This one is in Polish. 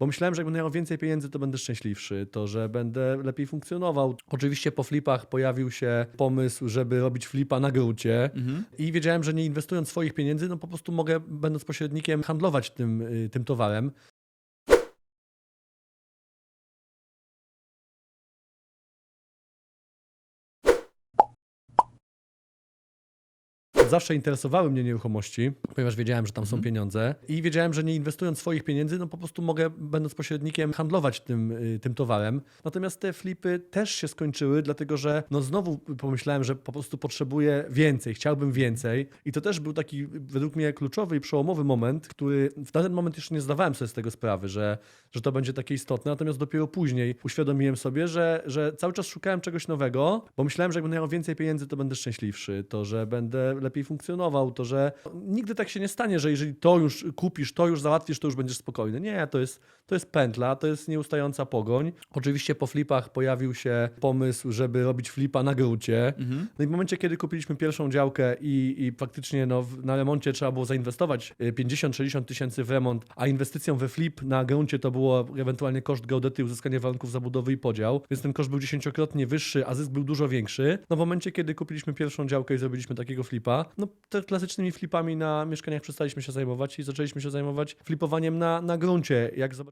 bo myślałem, że jak będę miał więcej pieniędzy, to będę szczęśliwszy, to, że będę lepiej funkcjonował. Oczywiście po flipach pojawił się pomysł, żeby robić flipa na gruncie i wiedziałem, że nie inwestując swoich pieniędzy, no po prostu mogę, będąc pośrednikiem, handlować tym, y, tym towarem. Zawsze interesowały mnie nieruchomości, ponieważ wiedziałem, że tam są pieniądze i wiedziałem, że nie inwestując swoich pieniędzy, no po prostu mogę, będąc pośrednikiem, handlować tym, y, tym towarem. Natomiast te flipy też się skończyły, dlatego że no znowu pomyślałem, że po prostu potrzebuję więcej, chciałbym więcej. I to też był taki według mnie kluczowy i przełomowy moment, który w ten moment jeszcze nie zdawałem sobie z tego sprawy, że, że to będzie takie istotne, natomiast dopiero później uświadomiłem sobie, że, że cały czas szukałem czegoś nowego, bo myślałem, że jak będę miał więcej pieniędzy, to będę szczęśliwszy, to, że będę lepiej funkcjonował, to, że nigdy tak się nie stanie, że jeżeli to już kupisz, to już załatwisz, to już będziesz spokojny. Nie, to jest, to jest pętla, to jest nieustająca pogoń. Oczywiście po flipach pojawił się pomysł, żeby robić flipa na gruncie. No i w momencie, kiedy kupiliśmy pierwszą działkę i, i faktycznie no, na remoncie trzeba było zainwestować y, 50-60 tysięcy w remont, a inwestycją we flip na gruncie to było ewentualnie koszt geodety, uzyskanie warunków zabudowy i podział, więc ten koszt był dziesięciokrotnie wyższy, a zysk był dużo większy. No w momencie, kiedy kupiliśmy pierwszą działkę i zrobiliśmy takiego flipa, no te klasycznymi flipami na mieszkaniach przestaliśmy się zajmować i zaczęliśmy się zajmować flipowaniem na, na gruncie. Jak